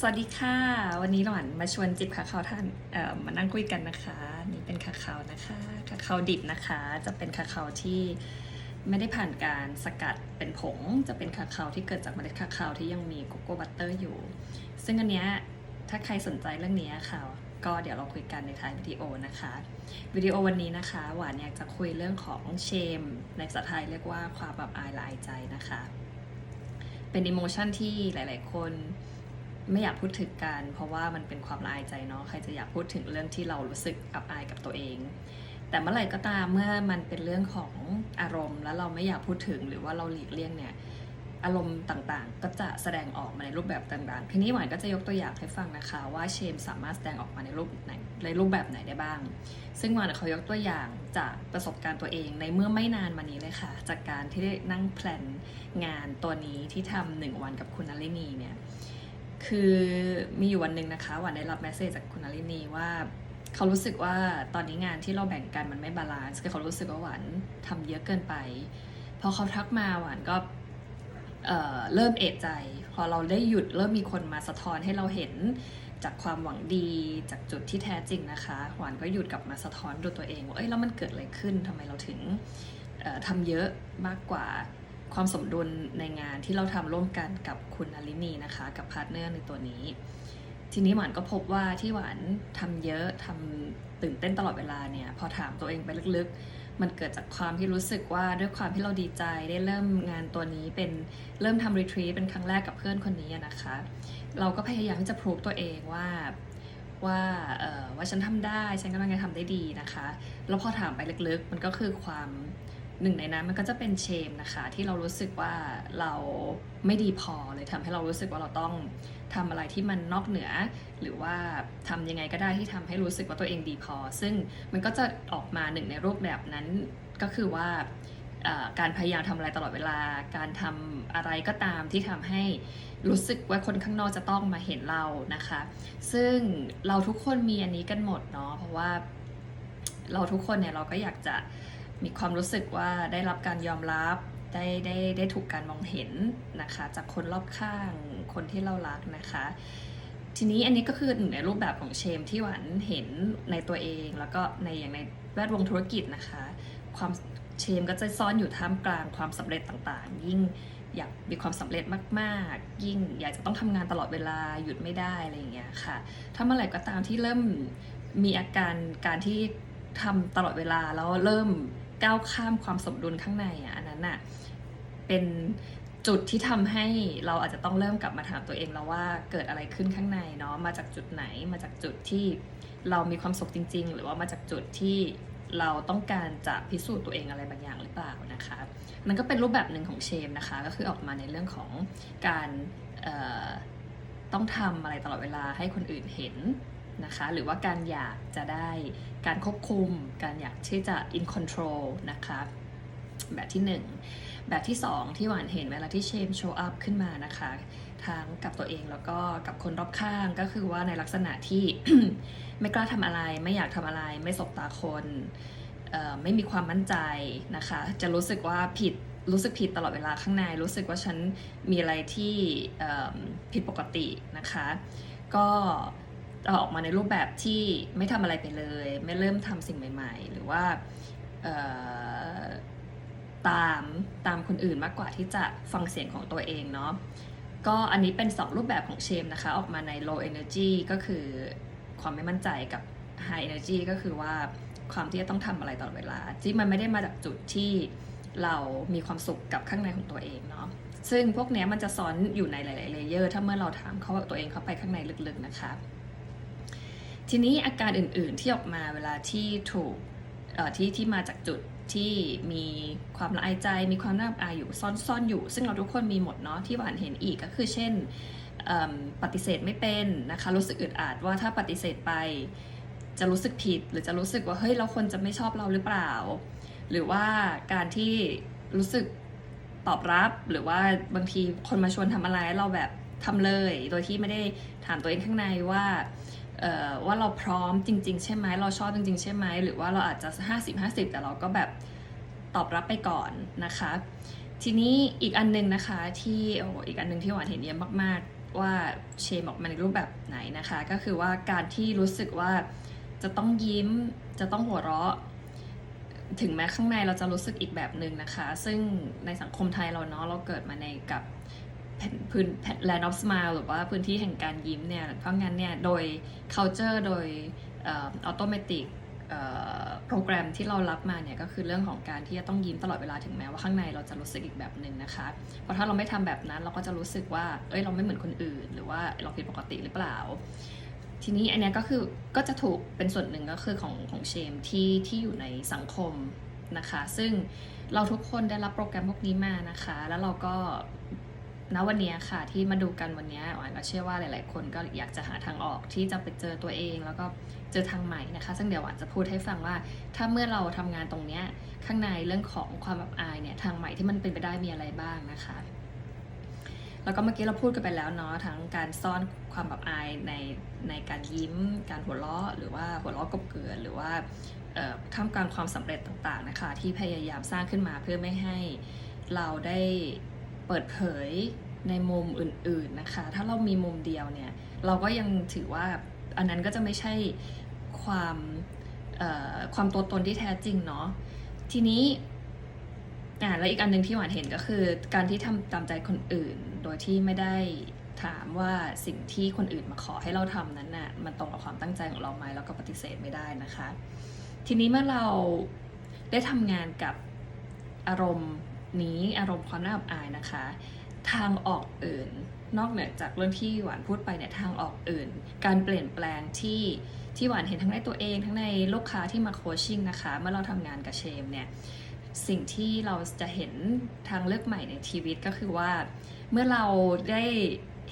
สวัสดีค่ะ วันนี้หล่อนมาชวนจิบคาคาวท่านมานั่งคุยกันนะคะ นี่เป็นคาคาวนะคะคาคาวดิบนะคะ จะเป็นคาคาวที่ไม่ได้ผ่านการสกัดเป็นผง จะเป็นคาคาวที่เกิดจากเมล็ดคาคาวที่ยังมีโกโก้บัตเตอร์อยู่ ซึ่งอันเนี้ยถ้าใครสนใจเรื่องนี้ค่ะ ก็เดี๋ยวเราคุยกันในท้ายวิดีโอนะคะ วิดีโอวันนี้นะคะ หวานอยากจะคุยเรื่องของเชม ในภาษาไทยเรียกว่าความแบบอายละอายใจนะคะ เป็นอิโมชันที่หลาย ๆ คน ไม่อยากพูดถึงกัน เพราะว่ามันเป็นความละอายใจเนาะใครจะอยากพูดถึงเรื่องที่เรารู้สึกอับอายกับตัวเอง แต่เมื่อไหร่ก็ตามเมื่อมันเป็นเรื่องของอารมณ์ แล้วเราไม่อยากพูดถึงหรือว่าเราหลีกเลี่ยงเนี่ยอารมณ์ต่างๆ ก็จะแสดงออกมาในรูปแบบต่างๆ ทีนี้หวานก็จะยกตัวอย่างให้ฟังนะคะว่าเชมสามารถแสดงออกมาในรูปไหนในรูปแบบไหนได้บ้าง ซึ่งหวานเขายกตัวอย่างจากประสบการณ์ตัวเองในเมื่อไม่นานมานี้เลยค่ะ จากการที่ได้นั่งแพลนงานตัวนี้ที่ทำหนึ่งวันกับคุณนลินีเนี่ย คือมีอยู่วันหนึ่งนะคะหวานได้รับแมสเซจจากคุณนลินีว่าเขารู้สึกว่าตอนนี้งานที่เราแบ่งกันมันไม่บาลานซ์คือเขารู้สึกว่าหวานทำเยอะเกินไปพอเขาทักมาหวานก็เเริ่มเอะใจ พอเราได้หยุดเริ่มมีคนมาสะท้อนให้เราเห็นจากความหวังดีจากจุดที่แท้จริงนะคะ หวานก็หยุดกลับมาสะท้อนดูตัวเองว่าเอ้ยแล้วมันเกิดอะไรขึ้นทำไมเราถึงเอ่อทำเยอะมากกว่า ความสมดุลในงานที่เราทำร่วมกันกับคุณอลินีนะคะ กับพาร์ทเนอร์ในตัวนี้ ทีนี้หวานก็พบว่าที่หวานทำเยอะทำตื่นเต้นตลอดเวลาเนี่ยพอถามตัวเองไปลึกๆ มันเกิดจากความที่รู้สึกว่าด้วยความที่เราดีใจได้เริ่มงานตัวนี้เป็นเริ่มทำรีทรีเป็นครั้งแรกกับเพื่อนคนนี้นะคะ เราก็พยายามที่จะพรูฟตัวเองว่าว่าเออว่าฉันทำได้ฉันกำลังจะทำได้ดีนะคะ แล้วพอถามไปลึกๆ มันก็คือความ หนึ่งในนั้นมันก็จะเป็นเชมนะคะที่เรารู้สึกว่าเราไม่ดีพอเลยทำให้เรารู้สึกว่าเราต้องทำอะไรที่มันนอกเหนือ หรือว่าทำยังไงก็ได้ที่ทำให้รู้สึกว่าตัวเองดีพอ ซึ่งมันก็จะออกมาหนึ่งในรูปแบบนั้นก็คือว่าการพยายามทำอะไรตลอดเวลา การทำอะไรก็ตามที่ทำให้รู้สึกว่าคนข้างนอกจะต้องมาเห็นเรานะคะ ซึ่งเราทุกคนมีอันนี้กันหมดเนาะเพราะว่าเราทุกคนเนี่ยเราก็อยากจะ มีความรู้สึกว่าได้รับการยอมรับได้ได้ได้ถูกการมองเห็นนะคะ จากคนรอบข้างคนที่เรารักนะคะ ทีนี้อันนี้ก็คือหนึ่งในรูปแบบของเชมที่หวานเห็นในตัวเอง แล้วก็ในอย่างในแวดวงธุรกิจนะคะ ความเชมก็จะซ่อนอยู่ท่ามกลางความสำเร็จต่างๆ ยิ่งอยากมีความสำเร็จมากๆ ยิ่งอยากจะต้องทำงานตลอดเวลาหยุดไม่ได้อะไรอย่างเงี้ยค่ะ ถ้าเมื่อไหร่ก็ตามที่เริ่มมีอาการการที่ทำตลอดเวลาแล้วเริ่ม ก้าวข้ามความสมดุลข้างในอะอันนั้นอะเป็นจุดที่ทำให้เราอาจจะต้องเริ่มกลับมาถามตัวเองแล้วว่าเกิดอะไรขึ้นข้างในเนาะมาจากจุดไหนมาจากจุดที่เรามีความสุขจริง ๆ หรือว่ามาจากจุดที่เราต้องการจะพิสูจน์ตัวเองอะไรบางอย่างหรือเปล่านะคะ มันก็เป็นรูปแบบหนึ่งของเชมนะคะ ก็คือออกมาในเรื่องของการต้องทำอะไรตลอดเวลาให้คนอื่นเห็น นะคะ หรือว่าการอยากจะได้การควบคุม การอยากที่จะ in control นะคะ แบบที่หนึ่งแบบที่สองที่หวานเห็นเวลาที่เชมโชว์อัพขึ้นมานะคะ ทั้งกับตัวเองแล้วก็กับคนรอบข้างก็คือว่าในลักษณะที่ ไม่กล้าทำอะไร ไม่อยากทำอะไร ไม่สบตาคนไม่มีความมั่นใจนะคะ จะรู้สึกว่าผิดรู้สึกผิดตลอดเวลาข้างใน รู้สึกว่าฉันมีอะไรที่ผิดปกตินะคะ ก็ จะออกมาในรูปแบบที่ไม่ทำอะไรไปเลย ไม่เริ่มทำสิ่งใหม่ ๆ หรือว่าตามตามคนอื่นมากกว่าที่จะฟังเสียงของตัวเองเนาะก็อันนี้เป็น 2 รูปแบบของเชมนะคะ ออกมาใน low energy ก็คือความไม่มั่นใจกับ high energy ก็คือว่าความที่จะต้องทำอะไรตลอดเวลา ที่มันไม่ได้มาจากจุดที่เรามีความสุขกับข้างในของตัวเองเนาะซึ่งพวกนี้มันจะซ้อนอยู่ในหลายๆเลเยอร์ ถ้าเมื่อเราถามเขาตัวเองเข้าไปข้างในลึกๆนะคะ ทีนี้อาการอื่นๆที่ออกมาเวลาที่ถูกที่ที่มาจากจุดที่มีความละอายใจ มีความน่าอายอยู่ซ่อนซ่อนอยู่ ซึ่งเราทุกคนมีหมดเนาะที่หวานเห็นอีกก็คือเช่นปฏิเสธไม่เป็นนะคะรู้สึกอึดอัดว่าถ้าปฏิเสธไป จะรู้สึกผิด หรือจะรู้สึกว่าเฮ้ยเราคนจะไม่ชอบเราหรือเปล่า หรือว่าการที่รู้สึกตอบรับหรือว่าบางทีคนมาชวนทำอะไรเราแบบทำเลย โดยที่ไม่ได้ถามตัวเองข้างในว่า ว่าเราพร้อมจริง ๆ ใช่ไหมเราชอบจริง ๆ ใช่ไหมหรือว่าเราอาจจะ 50 50 แต่เราก็แบบตอบรับไปก่อนนะคะ ทีนี้อีกอันหนึงนะคะที่โอ้อีกอันหนึงที่หวานเห็นเยอะมากๆ ว่าเชมออกมาในรูปแบบไหนนะคะ ก็คือว่าการที่รู้สึกว่าจะต้องยิ้มจะต้องหัวเราะ ถึงแม้ข้างในเราจะรู้สึกอีกแบบหนึ่งนะคะ ซึ่งในสังคมไทยเราเนาะเราเกิดมาในกับ แผ่นพื้น land of smile หรือว่าพื้นที่แห่งการยิ้มเนี่ย เพราะงั้นเนี่ย โดย culture โดยเออโตเมติกโปรแกรมที่เรารับมาเนี่ย ก็คือเรื่องของการที่จะต้องยิ้มตลอดเวลาถึงแม้ว่าข้างในเราจะรู้สึกอีกแบบหนึ่งนะคะ เพราะถ้าเราไม่ทำแบบนั้นเราก็จะรู้สึกว่า เอ้ยเราไม่เหมือนคนอื่น หรือว่าเราผิดปกติหรือเปล่า ทีนี้อันนี้ก็คือก็จะถูกเป็นส่วนหนึ่งก็คือของของเชมที่ที่อยู่ในสังคมนะคะ ซึ่งเราทุกคนได้รับโปรแกรมพวกนี้มานะคะ แล้วเราก็ ณวันนี้ค่ะที่มาดูกันวันนี้ยหวานก็เชื่อว่าหลาย ๆ คนก็อยากจะหาทางออกที่จะไปเจอตัวเอง แล้วก็เจอทางใหม่นะคะ ซึ่งเดี๋ยวหวานจะพูดให้ฟังว่า ถ้าเมื่อเราทำงานตรงเนี้ยข้างในเรื่องของความอับอายเนี่ยทางใหม่ที่มันเป็นไปได้มีอะไรบ้างนะคะ แล้วก็เมื่อกี้เราพูดกันไปแล้วเนาะทั้งการซ่อนความอับอายในในการยิ้ม การหัวเราะหรือว่าหัวเราะกบเกลือหรือว่าท่ามกลางความสำเร็จต่าง ๆ นะคะ ที่พยายามสร้างขึ้นมาเพื่อไม่ให้เราได้ เปิดเผยในมุมอื่นๆนะคะ ถ้าเรามีมุมเดียวเนี่ยเราก็ยังถือว่าอันนั้นก็จะไม่ใช่ความความตัวตนที่แท้จริงเนาะทีนี้อ่าแล้วอีกอันหนึ่งที่หวานเห็นก็คือการที่ทำตามใจคนอื่น โดยที่ไม่ได้ถามว่าสิ่งที่คนอื่นมาขอให้เราทำนั้นน่ะมันตรงกับความตั้งใจของเราไหมแล้วก็ปฏิเสธไม่ได้นะคะ ทีนี้เมื่อเราได้ทำงานกับอารมณ์ นี้อารมณ์ความน่าอับอายนะคะ ทางออกอื่น นอกเหนือจากเรื่องที่หวานพูดไปเนี่ยทางออกอื่น การเปลี่ยนแปลงที่ที่หวานเห็นทั้งในตัวเองทั้งในลูกค้าที่มาโคชชิ่งนะคะเมื่อเราทำงานกับเชมเนี่ยสิ่งที่เราจะเห็นทางเลือกใหม่ในชีวิตก็คือว่า เมื่อเราได้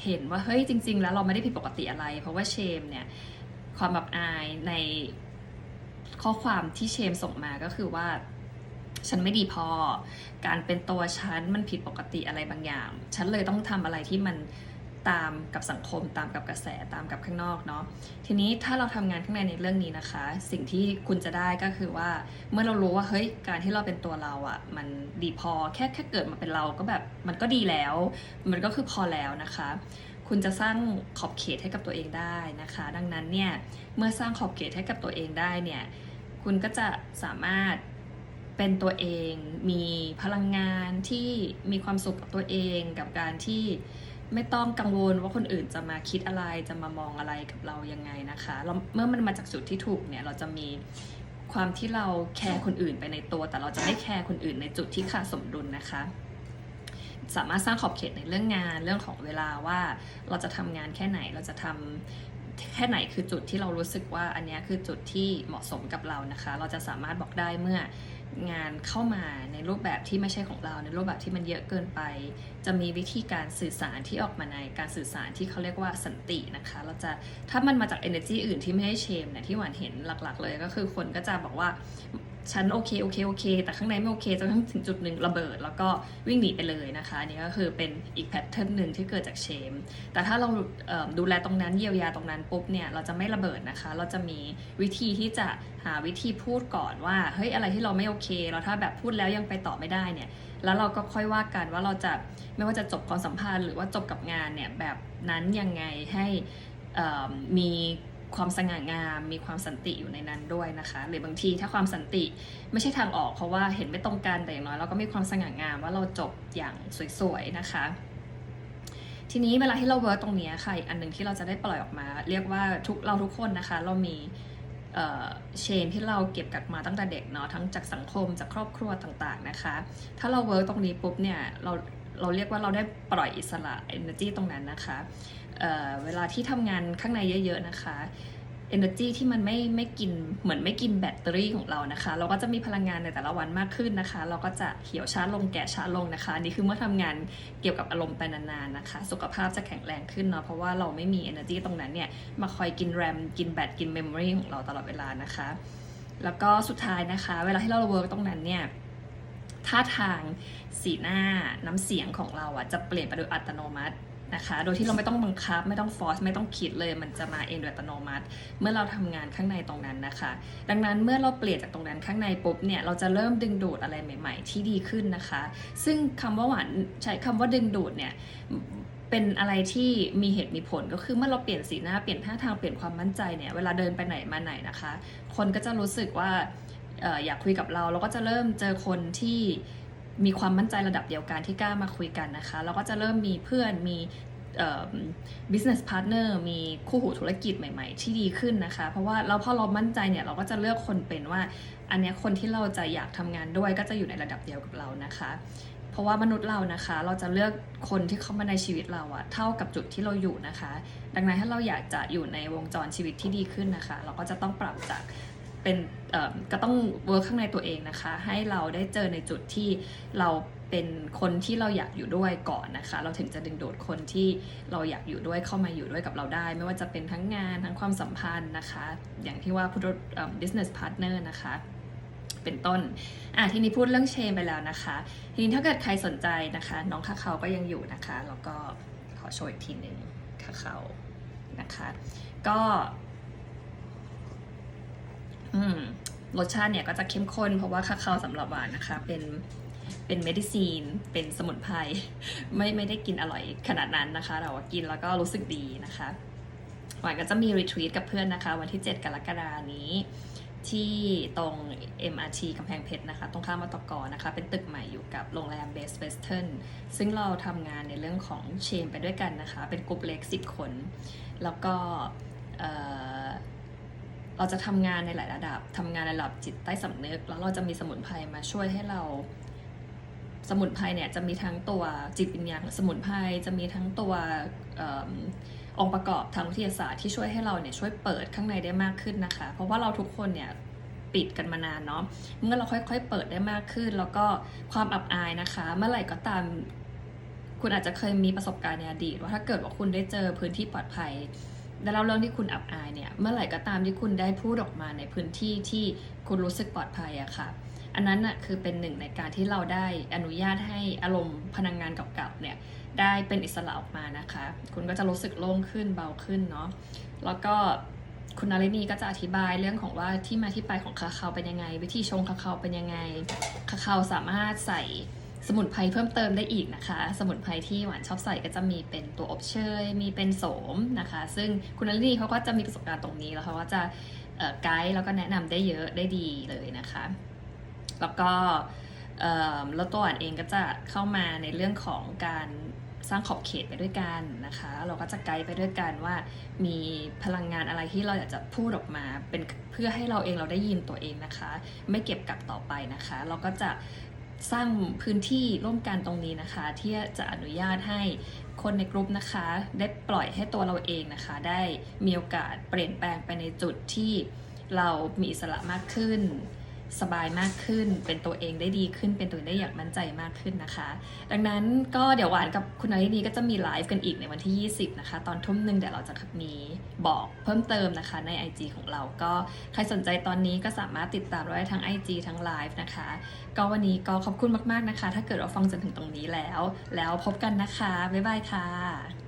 เห็นว่าเฮ้ยจริง ๆ แล้วเราไม่ได้ผิดปกติอะไร เพราะว่าเชมเนี่ยความแบบอายในข้อความที่เชมส่งมาก็คือว่า ฉันไม่ดีพอ การเป็นตัวฉันมันผิดปกติอะไรบางอย่าง ฉันเลยต้องทำอะไรที่มันตามกับสังคมตามกับกระแสตามกับข้างนอกเนาะทีนี้ถ้าเราทำงานข้างในในเรื่องนี้นะคะ สิ่งที่คุณจะได้ก็คือว่าเมื่อเรารู้ว่าเฮ้ยการที่เราเป็นตัวเราอะ่ะมันดีพอแค่แค่เกิดมาเป็นเราก็แบบมันก็ดีแล้ว มันก็คือพอแล้วนะคะ คุณจะสร้างขอบเขตให้กับตัวเองได้นะคะ ดังนั้นเนี่ยเมื่อสร้างขอบเขตให้กับตัวเองได้เนี่ยคุณก็จะสามารถ เป็นตัวเอง มีพลังงานที่มีความสุขกับตัวเองกับการที่ไม่ต้องกังวลว่าคนอื่นจะมาคิดอะไรจะมามองอะไรกับเรายังไงนะคะเมื่อมันมาจากจุดที่ถูกเนี่ยเราจะมีความที่เราแคร์คนอื่นไปในตัว แต่เราจะไม่แคร์คนอื่นในจุดที่ขาดสมดุลนะคะ สามารถสร้างขอบเขตในเรื่องงานเรื่องของเวลาว่าเราจะทำงานแค่ไหนเราจะทำแค่ไหนคือจุดที่เรารู้สึกว่าอันนี้คือจุดที่เหมาะสมกับเรานะคะ เราจะสามารถบอกได้เมื่อ งานเข้ามาในรูปแบบที่ไม่ใช่ของเรา ในรูปแบบที่มันเยอะเกินไป จะมีวิธีการสื่อสารที่ออกมาในการสื่อสารที่เขาเรียกว่าสันตินะคะ เราจะถ้ามันมาจาก energy อื่นที่ไม่ใช่เชมเนี่ยที่หวานเห็นหลักๆ เลยก็คือคนก็จะบอกว่า ฉันโอเคโอเคโอเค แต่ข้างในไม่โอเคจนถึงจุดหนึ่งระเบิด แล้วก็วิ่งหนีไปเลยนะคะนี่ก็คือเป็นอีกแพทเทิร์นหนึ่งที่เกิดจากเชม แต่ถ้าเราเดูแลตรงนั้นเยียวยาตรงนั้นปุ๊บเนี่ยเราจะไม่ระเบิดนะคะ เราจะมีวิธีที่จะหาวิธีพูดก่อนว่าเฮ้ยอะไรที่เราไม่โอเค เราถ้าแบบพูดแล้วยังไปต่อไม่ได้เนี่ยแล้วเราก็ค่อยว่ากันว่าเราจะไม่ว่าจะจบความสัมพันธ์หรือว่าจบกับงานเนี่ยแบบนั้นยังไงให้มี ความสง่างาม มีความสันติอยู่ในนั้นด้วยนะคะ หรือบางทีถ้าความสันติไม่ใช่ทางออกเพราะว่าเห็นไม่ตรงกันแต่อย่างน้อยเราก็มีความสง่างามว่าเราจบอย่างสวยๆนะคะ ทีนี้เวลาที่เราเวิร์กตรงนี้ค่ะอันหนึ่งที่เราจะได้ปล่อยออกมา เรียกว่าทุกเราทุกคนนะคะ เรามีเชนที่เราเก็บกัดมาตั้งแต่เด็กเนาะทั้งจากสังคมจากครอบครัวต่างๆนะคะ ถ้าเราเวิร์กตรงนี้ปุ๊บเนี่ยเราเราเรียกว่าเราได้ปล่อยอิสระ energy ตรงนั้นนะคะ เเวลาที่ทำงานข้างในเยอะๆนะคะ energy ที่มันไม่ไม่กินเหมือนไม่กินแบตเตอรี่ของเรานะคะ เราก็จะมีพลังงานในแต่ละวันมากขึ้นนะคะ เราก็จะเหี่ยวช้าลงแก่ช้าลงนะคะนี่คือเมื่อทำงานเกี่ยวกับอารมณ์ไปนานๆนะคะ สุขภาพจะแข็งแรงขึ้นเนาะเพราะว่าเราไม่มี energy ตรงนั้นเนี่ยมาคอยกินแรมกินแบตกินเมมโมรีของเราตลอดเวลานะคะ แล้วก็สุดท้ายนะคะ เวลาที่เราเวิร์กตรงนั้นเนี่ยท่าทางสีหน้าน้ำเสียงของเราอะจะเปลี่ยนไปโดยอัตโนมัติ นะคะ โดยที่เราไม่ต้องบังคับ ไม่ต้องฟอร์สไม่ต้องคิดเลย มันจะมาเองโดยอัตโนมัติ เมื่อเราทำงานข้างในตรงนั้นนะคะ ดังนั้นเมื่อเราเปลี่ยนจากตรงนั้นข้างในปุ๊บเนี่ยเราจะเริ่มดึงดูดอะไรใหม่ ๆ ที่ดีขึ้นนะคะ ซึ่งคำว่าหวานใช้คำว่าดึงดูดเนี่ยเป็นอะไรที่มีเหตุมีผลก็คือเมื่อเราเปลี่ยนสีหน้าเปลี่ยนท่าทางเปลี่ยนความมั่นใจเนี่ยเวลาเดินไปไหนมาไหนนะคะ คนก็จะรู้สึกว่าเอ่ออยากคุยกับเราเราก็จะเริ่มเจอคนที่ มีความมั่นใจระดับเดียวกันที่กล้ามาคุยกันนะคะเราก็จะเริ่มมีเพื่อนมี business partner มีคู่หูธุรกิจใหม่ๆ ที่ดีขึ้นนะคะ เพราะว่าเราพอเรามั่นใจเนี่ยเราก็จะเลือกคนเป็นว่า อันนี้คนที่เราจะอยากทำงานด้วยก็จะอยู่ในระดับเดียวกับเรานะคะ เพราะว่ามนุษย์เรานะคะ เราจะเลือกคนที่เข้ามาในชีวิตเราอะเท่ากับจุดที่เราอยู่นะคะ ดังนั้นถ้าเราอยากจะอยู่ในวงจรชีวิตที่ดีขึ้นนะคะ เราก็จะต้องปรับจาก เป็นก็ต้องเวิร์คข้างในตัวเองนะคะ ให้เราได้เจอในจุดที่เราเป็นคนที่เราอยากอยู่ด้วยก่อนนะคะ เราถึงจะดึงดูดคนที่เราอยากอยู่ด้วยเข้ามาอยู่ด้วยกับเราได้ ไม่ว่าจะเป็นทั้งงานทั้งความสัมพันธ์นะคะ อย่างที่ว่าพูดเอ่อ business partner นะคะ เป็นต้นอะทีนี้พูดเรื่องเชนไปแล้วนะคะ ทีนี้ถ้าเกิดใครสนใจนะคะ น้องคาเขาก็ยังอยู่นะคะ แล้วก็ขอโชว์อีกทีหนึ่งคาเขานะคะ ก็ รสชาติเนี่ยก็จะเข้มข้นเพราะว่าคาเขาสำหรับหวานนะคะ เป็นเป็นเมดิซีน เป็นสมุนไพรไม่ไม่ได้กินอร่อยขนาดนั้นนะคะแต่ว่ากินแล้วก็รู้สึกดีนะคะหวานก็จะมีรีทรีตกับเพื่อนนะคะ วันที่ 7 กรกฎานี้ที่ตรง MRT กำแพงเพชรนะคะ ตรงข้ามมตกอนะคะ เป็นตึกใหม่อยู่กับโรงแรม Best Western ซึ่งเราทำงานในเรื่องของเชนไปด้วยกันนะคะ เป็นกลุ่มเล็ก 10 คน แล้วก็เเราจะทำงานในหลายระดับทำงานในระดับจิตใต้สำนึก แล้วเราจะมีสมุนไพรมาช่วยให้เรา สมุนไพรเนี่ยจะมีทั้งตัวจิตวิญญาณสมุนไพรจะมีทั้งตัวเอิ่มองค์ประกอบทางวิทยาศาสตร์ที่ช่วยให้เราเนี่ยช่วยเปิดข้างในได้มากขึ้นนะคะ เพราะว่าเราทุกคนเนี่ยปิดกันมานานเนาะเมื่อเราค่อย ๆ เปิดได้มากขึ้น แล้วก็ความอับอายนะคะ เมื่อไหร่ก็ตามคุณอาจจะเคยมีประสบการณ์ในอดีตว่าถ้าเกิดว่าคุณได้เจอพื้นที่ปลอดภัย และเล่าเรื่องที่คุณอับอายเนี่ย เมื่อไหร่ก็ตามที่คุณได้พูดออกมาในพื้นที่ที่คุณรู้สึกปลอดภัยอะค่ะ อันนั้นน่ะคือเป็นหนึ่งในการที่เราได้อนุญาตให้อารมณ์พลังงานเก่าๆเนี่ยได้เป็นอิสระออกมานะคะ คุณก็จะรู้สึกโล่งขึ้นเบาขึ้นเนาะ แล้วก็คุณนารินีก็จะอธิบายเรื่องของว่าที่มาที่ไปของคาคาวเป็นยังไง วิธีชงคาคาวเป็นยังไง คาคาวสามารถใส่ สมุนไพรเพิ่มเติมได้อีกนะคะ สมุนไพรที่หวานชอบใส่ก็จะมีเป็นตัวอบเชย มีเป็นโสมนะคะ ซึ่งคุณนารินีเขาก็จะมีประสบการณ์ตรงนี้แล้วเขาก็จะไกด์แล้วก็แนะนำได้เยอะได้ดีเลยนะคะ แล้วก็เอ่อแล้วตัวอ่านเองก็จะเข้ามาในเรื่องของการสร้างขอบเขตไปด้วยกันนะคะ เราก็จะไกด์ไปด้วยกันว่ามีพลังงานอะไรที่เราอยากจะพูดออกมาเป็นเพื่อให้เราเองเราได้ยินตัวเองนะคะ ไม่เก็บกลับต่อไปนะคะ เราก็จะ สร้างพื้นที่ร่วมกันตรงนี้นะคะ ที่จะอนุญาตให้คนในกลุ่มนะคะ ได้ปล่อยให้ตัวเราเองนะคะ ได้มีโอกาสเปลี่ยนแปลงไปในจุดที่เรามีอิสระมากขึ้น สบายมากขึ้น เป็นตัวเองได้ดีขึ้น เป็นตัวเองได้อย่างมั่นใจมากขึ้นนะคะ ดังนั้นก็เดี๋ยวหวานกับคุณนรินีก็จะมีไลฟ์กันอีกในวันที่ 20 นะคะ ตอนทุ่มหนึ่งเดี๋ยวเราจะมีบอกเพิ่มเติมนะคะใน IG ของเรา ก็ใครสนใจตอนนี้ก็สามารถติดตามได้ทั้ง IG ทั้งไลฟ์นะคะ ก็วันนี้ก็ขอบคุณมากๆนะคะ ถ้าเกิดว่าฟังจนถึงตรงนี้แล้ว แล้วพบกันนะคะ บ๊ายบายค่ะ